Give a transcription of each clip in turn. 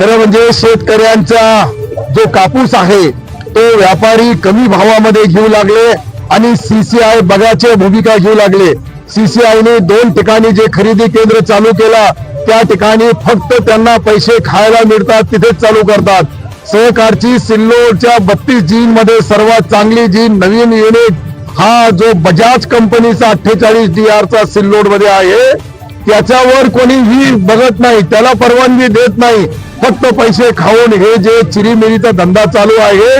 खरं म्हणजे शेतकऱ्यांचा जो कापूस आहे तो व्यापारी कमी भावामध्ये घेऊ लागले आणि सीसीआय बघाचे भूमिका घेऊ लागले. सीसीआयने दोन ठिकाणी जे खरेदी केंद्र चालू केला त्या ठिकाणी फक्त त्यांना पैसे खायला मिळतात तिथेच चालू करतात. सहकारची सिल्लोडच्या बत्तीस जीन मध्ये सर्वात चांगली जीन नवीन युनिट हा जो बजाज कंपनीचा अठ्ठेचाळीस डी चा सिल्लोडमध्ये आहे त्याच्यावर कोणीही बघत नाही त्याला परवानगी देत नाही. फक्त पैसे खाऊन हे जे चिरीमिरीचा धंदा चालू आहे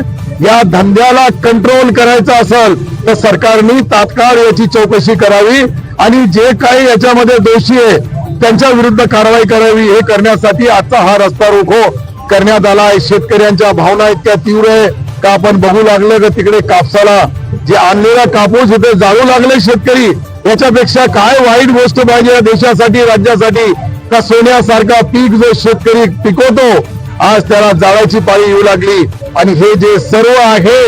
या धंद्याला कंट्रोल करायचा असेल तर सरकारने तात्काळ याची चौकशी करावी आणि जे काही याच्यामध्ये दोषी आहे त्यांच्या विरुद्ध कारवाई करावी. हे करण्यासाठी आजचा हा रस्ता रोखो करण्यात आला आहे. शेतकऱ्यांच्या भावना इतक्या तीव्र आहे का आपण बघू लागलं का तिकडे कापसाला? जे आणलेला कापूस इथे जाळू लागले शेतकरी. याच्यापेक्षा काय वाईट गोष्ट पाहिजे या देशासाठी राज्यासाठी? का सोन्यासारखा पीक जो शेतकरी पिकवतो आज त्याला जाळायची पाळी येऊ लागली. आणि हे जे सर्व आहे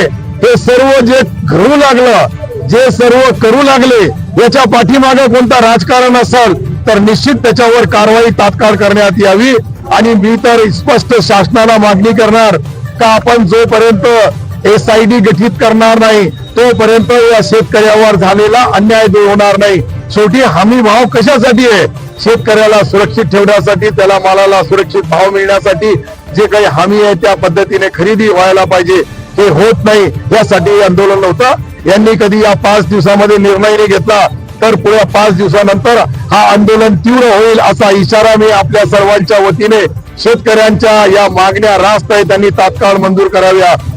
हे सर्व जे घडू लागलं जे सर्व करू लागले याच्या पाठीमागे कोणता राजकारण असेल तर निश्चित त्याच्यावर कारवाई तात्काळ करण्यात यावी. आणि मी तर स्पष्ट शासनाला मागणी करणार का आपण जोपर्यंत एस आय डी गठीत करणार नाही. तोपर्यंत या शेतकऱ्यावर झालेला अन्याय दूर होणार नाही. शेवटी हमी भाव कशासाठी आहे? शेतकऱ्याला सुरक्षित ठेवण्यासाठी त्याला मालाला सुरक्षित भाव मिळण्यासाठी जे काही हमी आहे त्या पद्धतीने खरेदी व्हायला पाहिजे. हे होत नाही. यासाठी आंदोलन होतं. यांनी कधी या पाच दिवसामध्ये निर्णय घेतला. तर पुढे पाच दिवसानंतर हा आंदोलन तीव्र होईल असा इशारा मी आपल्या सर्वांच्या वतीने शेतकऱ्यांच्या या मागण्या रास्त आहेत त्यांनी तात्काळ मंजूर कराव्या.